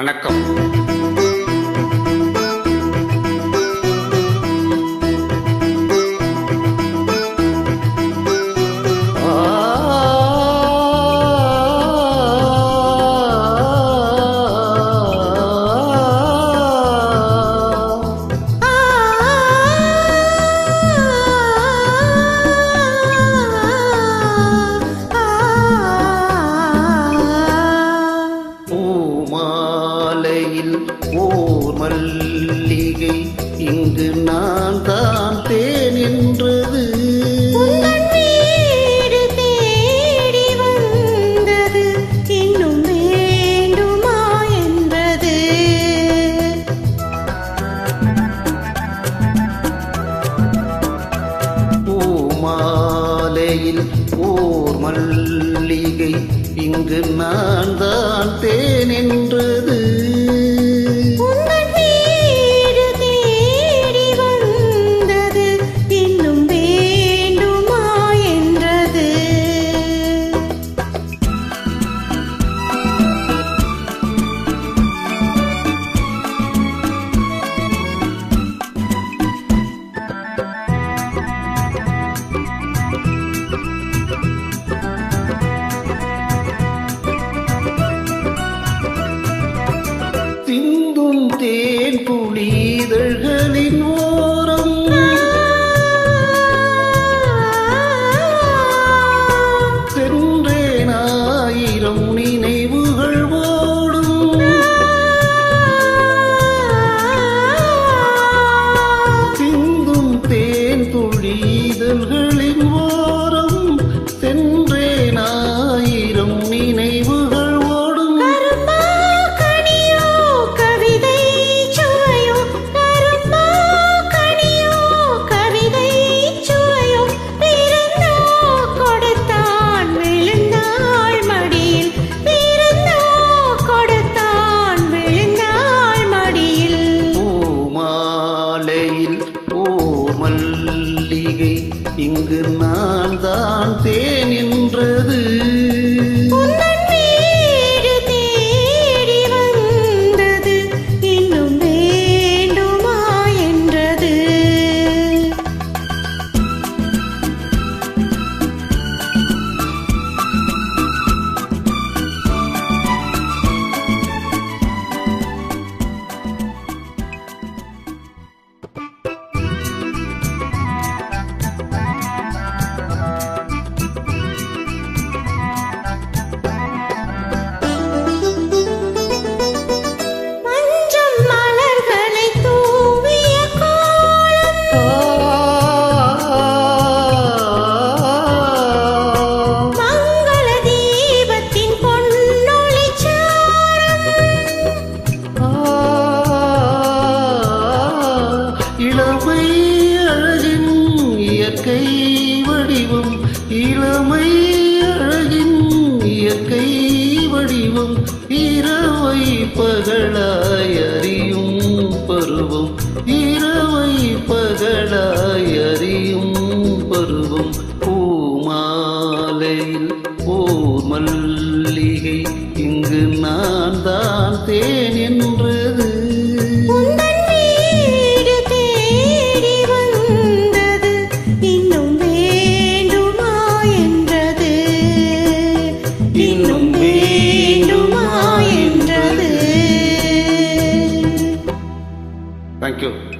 வணக்கம். மாலையில் ஓர் மல்லிகை. இங்கு நான் தான் தே பூமாலையில் ஓர் மல்லிகை. இங்கு நான் தான் தேன் என்றது. தேன் கோயில் ஓ மல்லிகை இங்கு நான் தான் தேன் என்றது. இயற்கை வடிவம் இளமை அழகின் இயற்கை வடிவம் இரவை பகலாய் அறியும் பருவம் இரவை பகலாய் அறியும் பருவம். பூமாலையில் ஓர் மல்லிகை இங்கு நான் தான் தேன் என்று என்றது தேங்க்யூ